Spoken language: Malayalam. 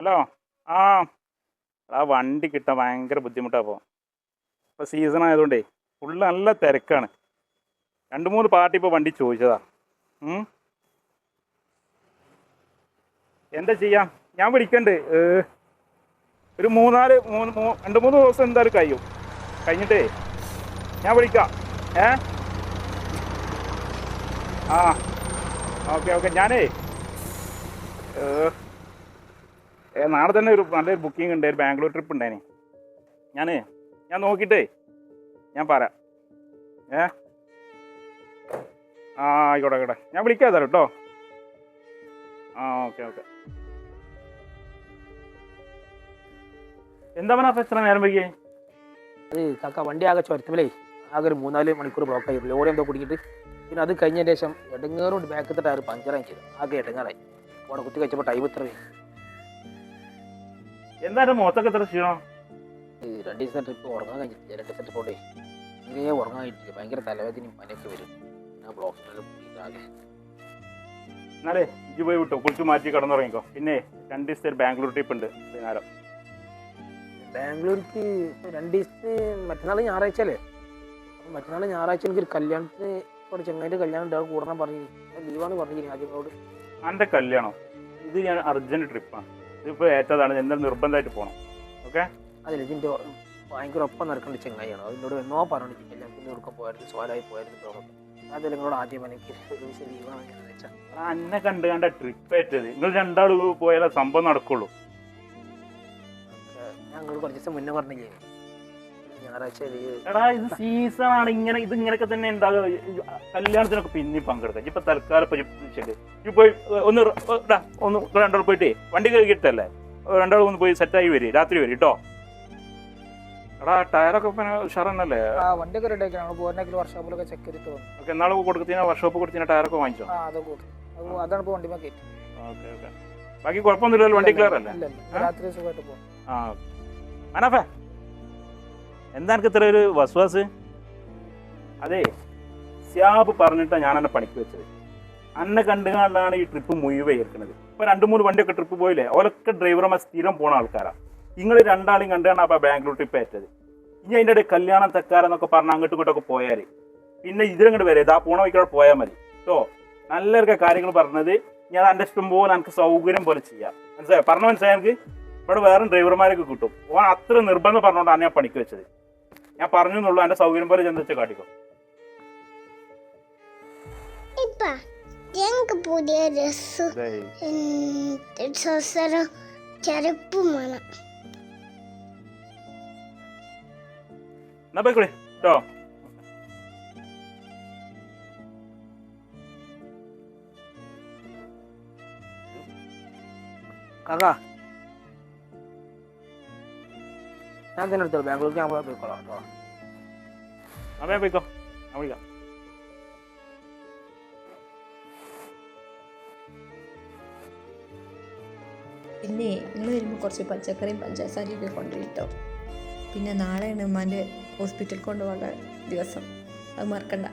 ഹലോ? ആ. ആ വണ്ടി കിട്ടാൻ ഭയങ്കര ബുദ്ധിമുട്ടാണ് അപ്പോൾ ഇപ്പോൾ സീസൺ ആയതുകൊണ്ടേ ഫുള്ള് നല്ല തിരക്കാണ്. രണ്ട് മൂന്ന് പാർട്ടി ഇപ്പോൾ വണ്ടി ചോദിച്ചതാ. എന്താ ചെയ്യാം? ഞാൻ വിളിക്കണ്ട്. ഒരു മൂന്നാൽ മൂന്ന് രണ്ട് മൂന്ന് ദിവസം എന്തായാലും കഴിയും. കഴിഞ്ഞിട്ടേ ഞാൻ വിളിക്കാം. ഏ? ആ. Okay okay. ഞാനേ നാളെ തന്നെ ഒരു നല്ലൊരു ബുക്കിംഗ് ഉണ്ട് ഒരു ബാംഗ്ലൂർ ട്രിപ്പ് ഉണ്ടായിന് ഞാൻ ഞാൻ നോക്കിയിട്ടേ ഞാൻ പറയാം. ഏ? ആ ആയിക്കോട്ടെ ആയിക്കോട്ടെ. ഞാൻ വിളിക്കാം തരാം കേട്ടോ ആ ഓക്കെ ഓക്കെ. എന്താ പറഞ്ഞ എത്ര നേരം വൈകിയേ? അത് കാക്ക വണ്ടി ആകെ ചുരത്തുമല്ലേ ആകെ ഒരു മൂന്നാൽ മണിക്കൂർ ബ്ലോക്ക് ആയി. ലോറി എന്തോ കുടിക്കിട്ട് പിന്നെ അത് കഴിഞ്ഞതിന് ശേഷം എടങ്ങേറോട് ബാക്കത്തെ ടയർ പഞ്ചറായി ചെയ്തു. ആകെ എടങ്ങാറായി. അവിടെ കുത്തി കഴിച്ചപ്പോൾ ടൈം ഇത്ര പോയി. മോത്തൊക്കെ മുഖത്തൊക്കെ എത്ര ക്ഷീണം? രണ്ടു ദിവസത്തെ ട്രിപ്പ് ഉറങ്ങാൻ കഴിഞ്ഞിട്ടില്ല. രണ്ട് ദിവസം പോട്ടെ ഇങ്ങനെ ഉറങ്ങാൻ കഴിഞ്ഞിട്ടില്ല. ഭയങ്കര തലവേദനയും പനിയൊക്കെ വരും. ആകെ എന്നാലേ ഇജ്ജ് പോയി വിട്ടു. കുളിച്ച് മാറ്റി കിടന്നുറങ്ങിക്കോ. പിന്നെ രണ്ട് ദിവസത്തെ ബാംഗ്ലൂർ ട്രിപ്പ് ഉണ്ട് വൈകുന്നേരം. ബാംഗ്ലൂർക്ക് രണ്ട് ദിവസത്തെ മറ്റന്നാൾ ഞായറാഴ്ച അല്ലേ? അപ്പം മറ്റന്നാൾ ഞായറാഴ്ച എനിക്കൊരു കല്യാണത്തിന് ഇവിടെ ചെങ്ങായിട്ട് കല്യാണം ഉണ്ട്. അത് കൂടണം പറഞ്ഞു ലീവാണ് പറഞ്ഞിരിക്കുന്നത് അവിടെ അന്റെ കല്യാണം. ഇത് ഞാൻ അർജന്റ് ട്രിപ്പാണ് ഇതിപ്പോൾ ഏറ്റതാണ്. എന്തായാലും നിർബന്ധമായിട്ട് പോകണം ഓക്കെ? അതിൽ ഇതിന്റെ ഭയങ്കര ഒപ്പം നടക്കേണ്ട ചെങ്ങായിയാണ്. അതിനോട് എന്നോ പറഞ്ഞു കല്യാണത്തിന് കൊടുക്കാൻ പോയായിരുന്നു സോലായി പോയായിരുന്നു പ്രോബ്ലം അത് നിങ്ങളോട് ആദ്യം എനിക്ക് വെച്ചാൽ എന്നെ കണ്ട് കണ്ട ട്രിപ്പ് ഏറ്റത്. നിങ്ങൾ രണ്ടാൾ പോയാലേ സംഭവം നടക്കുള്ളൂ. ഞങ്ങൾ കുറച്ച് ദിവസം മുന്നേ പറഞ്ഞില്ലേ? ഞായറാഴ്ച എടാ ഇത് സീസൺ ആണ്. ഇങ്ങനെ ഇത് ഇങ്ങനെയൊക്കെ തന്നെ ഉണ്ടാകുക കല്യാണത്തിനൊക്കെ പിന്നെ പങ്കെടുക്കാം. ഇപ്പൊ തൽക്കാലം ശരി. ഇപ്പൊ പോയി ഒന്ന് ഒന്ന് രണ്ടാൾ പോയിട്ടേ വണ്ടി കയറിയിട്ടല്ലേ രണ്ടാൾ ഒന്ന് പോയി സെറ്റ് ആയി വരും. രാത്രി വരും കേട്ടോ എടാ ടയറൊക്കെ പിന്നെ ഉഷാറന്നല്ലേ? ആ വണ്ടിയൊക്കെ റെഡി ആക്കി ഞങ്ങൾ പോകുന്ന വർഷോപ്പിലൊക്കെ ചെക്ക് ചെയ്തിട്ട് വന്നു. ഓക്കെ എന്നാൾ കൊടുക്കുന്ന വർക്ക്ഷോപ്പ് കൊടുത്തിന് ടയറൊക്കെ വാങ്ങിച്ചോ? ആ അതൊക്കെ കൊടുത്തു. അത് അതാണ് ഇപ്പോൾ വണ്ടിമേ കയറ്റി. Okay okay. ബാക്കി കുഴപ്പമൊന്നുമില്ലല്ലോ വണ്ടി ക്ലിയർ അല്ലേ? രാത്രി സുഖമായിട്ട് പോകും ആ അനഫേ എന്താ എനിക്ക് ഇത്ര ഒരു വസ്വാസ്? അതെ സ്യാബ് പറഞ്ഞിട്ടാണ് ഞാൻ എന്നെ പണിക്ക് വെച്ചത്. അന്നെ കണ്ടുകൊണ്ടാണ് ഈ ട്രിപ്പ് മുഴുവൻ ഏർക്കുന്നത് ഇപ്പൊ രണ്ട് മൂന്ന് വണ്ടിയൊക്കെ ട്രിപ്പ് പോയില്ലേ? ഓലൊക്കെ ഡ്രൈവർമാർ സ്ഥിരം പോണ ആൾക്കാരാ. നിങ്ങൾ രണ്ടാളും കണ്ടാണ് അപ്പൊ ബാംഗ്ലൂർ ട്രിപ്പ് ഏറ്റത്. ഇനി അതിന്റെ ഇടയിൽ കല്യാണം തെക്കാരെന്നൊക്കെ പറഞ്ഞ് അങ്ങോട്ടും ഇങ്ങോട്ടൊക്കെ പോയാൽ പിന്നെ ഇതിലങ്ങോട്ട് വരെ. ഇതാ പോണ വഴിക്കോടെ പോയാൽ മതി. കേട്ടോ നല്ലൊക്കെ കാര്യങ്ങൾ പറഞ്ഞത്. ഞാൻ എന്റെ ഇഷ്ടം പോലെ എനിക്ക് സൗകര്യം പോലെ ചെയ്യാം. മനസ്സിലായോ? പറഞ്ഞ മനസ്സിലായി എനിക്ക് ഇവിടെ വേറെ ഡ്രൈവർമാരൊക്കെ കിട്ടും. ഓൻ അത്ര നിർബന്ധം പറഞ്ഞുകൊണ്ടാണ് ഞാൻ പണിക്ക് വെച്ചത്. ഞാൻ പറഞ്ഞു എന്നുള്ളൂ എന്റെ സൗകര്യം പോലെ ചെന്ന് വെച്ച് കാട്ടിക്കോ. ഞങ്ങൾക്ക് പുതിയ ഡ്രസ് സൊസറും ചെരുപ്പും വേണം. എന്നാ പോയിക്കോളി കേട്ടോ? കാക്ക ഞാൻ തന്നെ എടുത്തോളൂ ബാംഗ്ലൂർക്ക് ഞാൻ പോയി പോയിക്കോളാം കേട്ടോ. അതെ പോയിക്കോ. ഞാൻ വിളിക്കാം. പിന്നെ നിങ്ങൾ വരുമ്പോൾ കുറച്ച് പച്ചക്കറിയും പഞ്ചസാരയും ഒക്കെ കൊണ്ടുപോയിട്ടോ പിന്നെ നാളെയാണ് ഉമ്മാന്റെ ഹോസ്പിറ്റലിൽ കൊണ്ടുപോകേണ്ട ദിവസം. അത് മറക്കണ്ട.